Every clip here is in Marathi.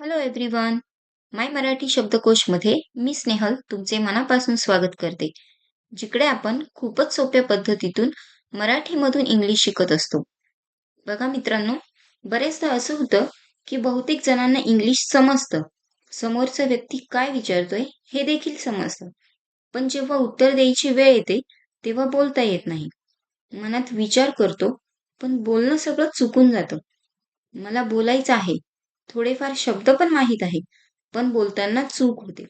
हॅलो एव्हरीवन माय मराठी शब्दकोशमध्ये मी स्नेहल तुमचे मनापासून स्वागत करते. जिकडे आपण खूपच सोप्या पद्धतीतून मराठीमधून इंग्लिश शिकत असतो. बघा मित्रांनो बरेचदा असं होतं की बहुतेक जणांना इंग्लिश समजतं. समोरचा व्यक्ती काय विचारतोय हे देखील समजतं. पण जेव्हा उत्तर द्यायची वेळ येते तेव्हा बोलता येत नाही. मनात विचार करतो पण बोलणं सगळं चुकून जातं. मला बोलायचं आहे थोडेफार शब्द पण माहीत आहे पण बोलताना चूक होते.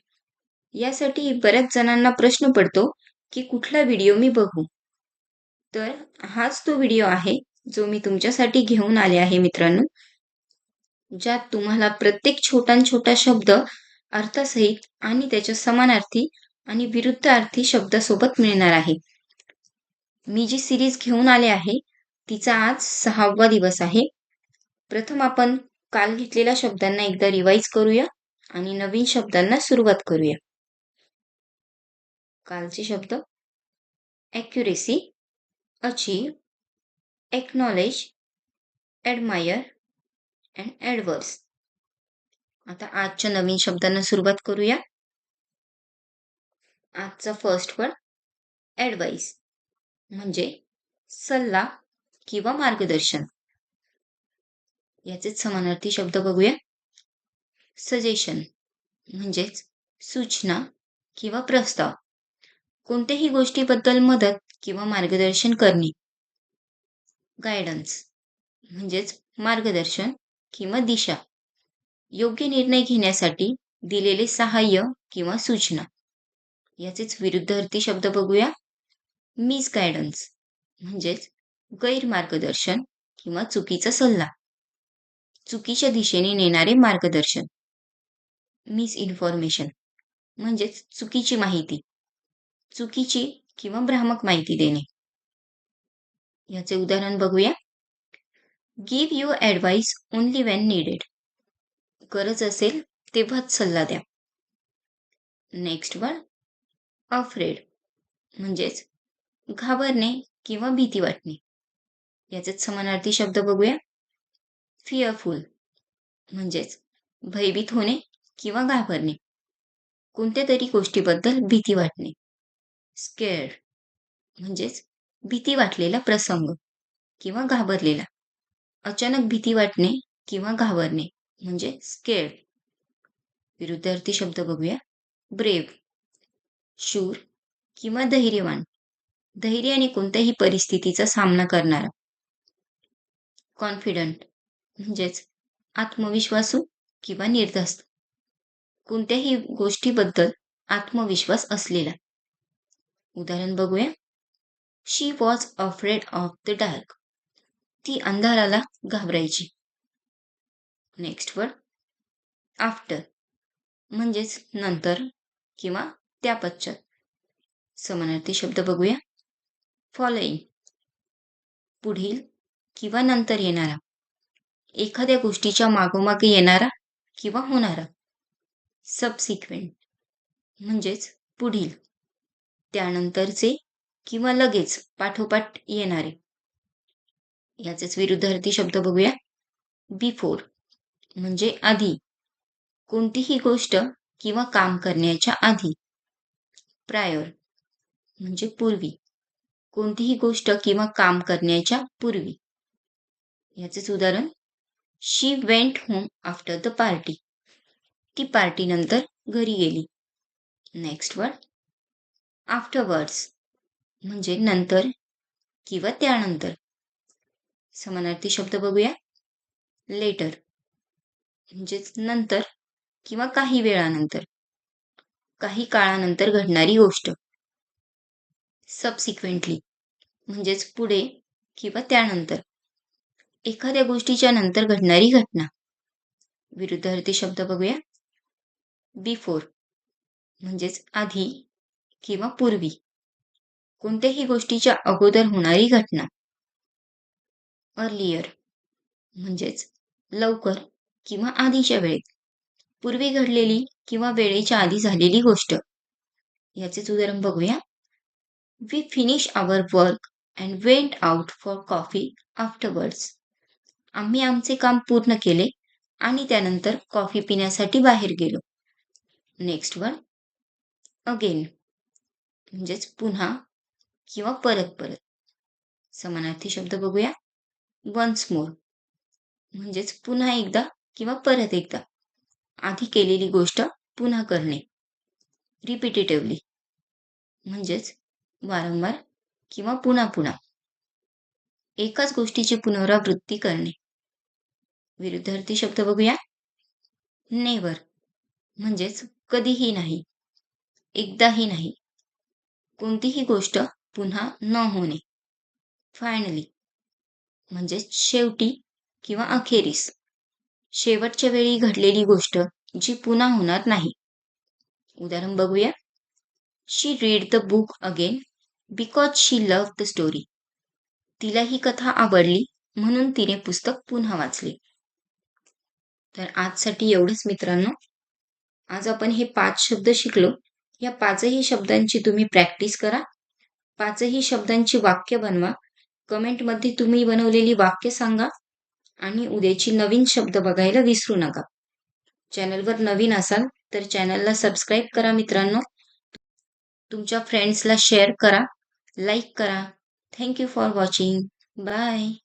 यासाठी बऱ्याच जणांना प्रश्न पडतो की कुठला व्हिडिओ मी बघू? तर हाच तो व्हिडिओ आहे जो मी तुमच्यासाठी घेऊन आले आहे मित्रांनो ज्यात तुम्हाला प्रत्येक छोटा छोटा शब्द अर्थासहित आणि त्याच्या समानार्थी आणि विरुद्ध अर्थी शब्दासोबत मिळणार आहे. मी जी सिरीज घेऊन आले आहे तिचा आज सहावा दिवस आहे. प्रथम आपण काल घेतलेल्या शब्दांना एकदा रिवाईज करूया आणि नवीन शब्दांना सुरुवात करूया. कालचे शब्द accuracy achieve acknowledge admire and adverse आता आजच्या नवीन शब्दांना सुरुवात करूया. आजचा फर्स्ट वर्ड ॲडवाईस म्हणजे सल्ला किंवा मार्गदर्शन. याचेच समानार्थी शब्द बघूया. सजेशन म्हणजेच सूचना किंवा प्रस्ताव. कोणत्याही गोष्टीबद्दल मदत किंवा मार्गदर्शन करणे. गायडन्स म्हणजेच मार्गदर्शन किंवा दिशा. योग्य निर्णय घेण्यासाठी दिलेले सहाय्य किंवा सूचना. याचेच विरुद्धार्थी शब्द बघूया. मिस गायडन्स म्हणजेच गैरमार्गदर्शन किंवा चुकीचा सल्ला. चुकीच्या दिशेने नेणारे मार्गदर्शन. मिस इन्फॉर्मेशन म्हणजेच चुकीची माहिती. चुकीची किंवा भ्रामक माहिती देणे. याचे उदाहरण बघूया. Give you advice only when needed गरज असेल तेव्हाच सल्ला द्या. नेक्स्ट वन अफ्रेड म्हणजेच घाबरणे किंवा भीती वाटणे. याचेच समानार्थी शब्द बघूया. फिअरफुल म्हणजेच भयभीत होणे किंवा घाबरणे. कोणत्या तरी गोष्टीबद्दल भीती वाटणे. स्केअर्ड म्हणजेच भीती वाटलेला प्रसंग किंवा घाबरलेला. अचानक भीती वाटणे किंवा घाबरणे म्हणजे स्केअर्ड विरुद्धार्थी शब्द बघूया. ब्रेव शूर किंवा धैर्यवान. धैर्याने कोणत्याही परिस्थितीचा सामना करणारा. कॉन्फिडंट म्हणजेच आत्मविश्वासू किंवा निर्धास्त. कोणत्याही गोष्टीबद्दल आत्मविश्वास असलेला. उदाहरण बघूया. She was afraid of the dark ती अंधाराला घाबरायची. नेक्स्ट वर्ड आफ्टर म्हणजेच नंतर किंवा त्या पश्चात समानार्थी शब्द बघूया. फॉलोईंग पुढील किंवा नंतर येणारा. एखाद्या गोष्टीच्या मागोमागे येणारा किंवा होणारा सबसिक्वेंट म्हणजेच पुढील त्यानंतरचे किंवा लगेच पाठोपाठ येणारे. याचेच विरुद्धार्थी शब्द बघूया. बिफोर म्हणजे आधी. कोणतीही गोष्ट किंवा काम करण्याच्या आधी. प्रायर म्हणजे पूर्वी. कोणतीही गोष्ट किंवा काम करण्याच्या पूर्वी. याचेच उदाहरण she went home after the party ती पार्टी नंतर घरी गेली. नेक्स्ट वर्ड आफ्टरवर्ड्स म्हणजे नंतर किंवा त्यानंतर. समानार्थी शब्द बघूया. लेटर म्हणजेच नंतर किंवा काही वेळानंतर. काही काळानंतर घडणारी गोष्ट. सबसिक्वेंटली म्हणजेच पुढे किंवा त्यानंतर. एखाद्या गोष्टीच्या नंतर घडणारी घटना. विरुद्धार्थी शब्द बघूया. बिफोर म्हणजेच आधी किंवा पूर्वी. कोणत्याही गोष्टीच्या अगोदर होणारी घटना. अर्लियर म्हणजेच लवकर किंवा आधीच्या वेळेत. पूर्वी घडलेली किंवा वेळेच्या आधी झालेली गोष्ट. याचेच उदाहरण बघूया. We finish our work and went out for coffee afterwards आम्ही आमचे काम पूर्ण केले आणि त्यानंतर कॉफी पिण्यासाठी बाहेर गेलो. नेक्स्ट वन अगेन म्हणजेच पुन्हा किंवा परत परत. समानार्थी शब्द बघूया. वन्स मोर म्हणजेच पुन्हा एकदा किंवा परत एकदा. आधी केलेली गोष्ट पुन्हा करणे. रिपिटेटिव्हली म्हणजेच वारंवार किंवा पुन्हा पुन्हा. एकाच गोष्टीची पुनरावृत्ती करणे. विरुद्धार्थी शब्द बघूया. नेवर म्हणजेच कधीही नाही एकदाही नाही. कोणतीही गोष्ट पुन्हा न होणे. फायनली म्हणजेच शेवटी किंवा अखेरीस. शेवटच्या वेळी घडलेली गोष्ट जी पुन्हा होणार नाही. उदाहरण बघूया. She read the book again because she love the story तिला ही कथा आवडली म्हणून तिने पुस्तक पुन्हा वाचले. तर आजसाठी एवढंच मित्रांनो. आज आपण हे पाच शब्द शिकलो. या पाचही शब्दांची तुम्ही प्रॅक्टिस करा. पाचही शब्दांची वाक्य बनवा. कमेंटमध्ये तुम्ही बनवलेली वाक्य सांगा. आणि उद्याची नवीन शब्द बघायला विसरू नका. चॅनलवर नवीन असाल तर चॅनलला सबस्क्राईब करा मित्रांनो. तुमच्या फ्रेंड्सला शेअर करा. लाईक करा. Thank you for watching. Bye.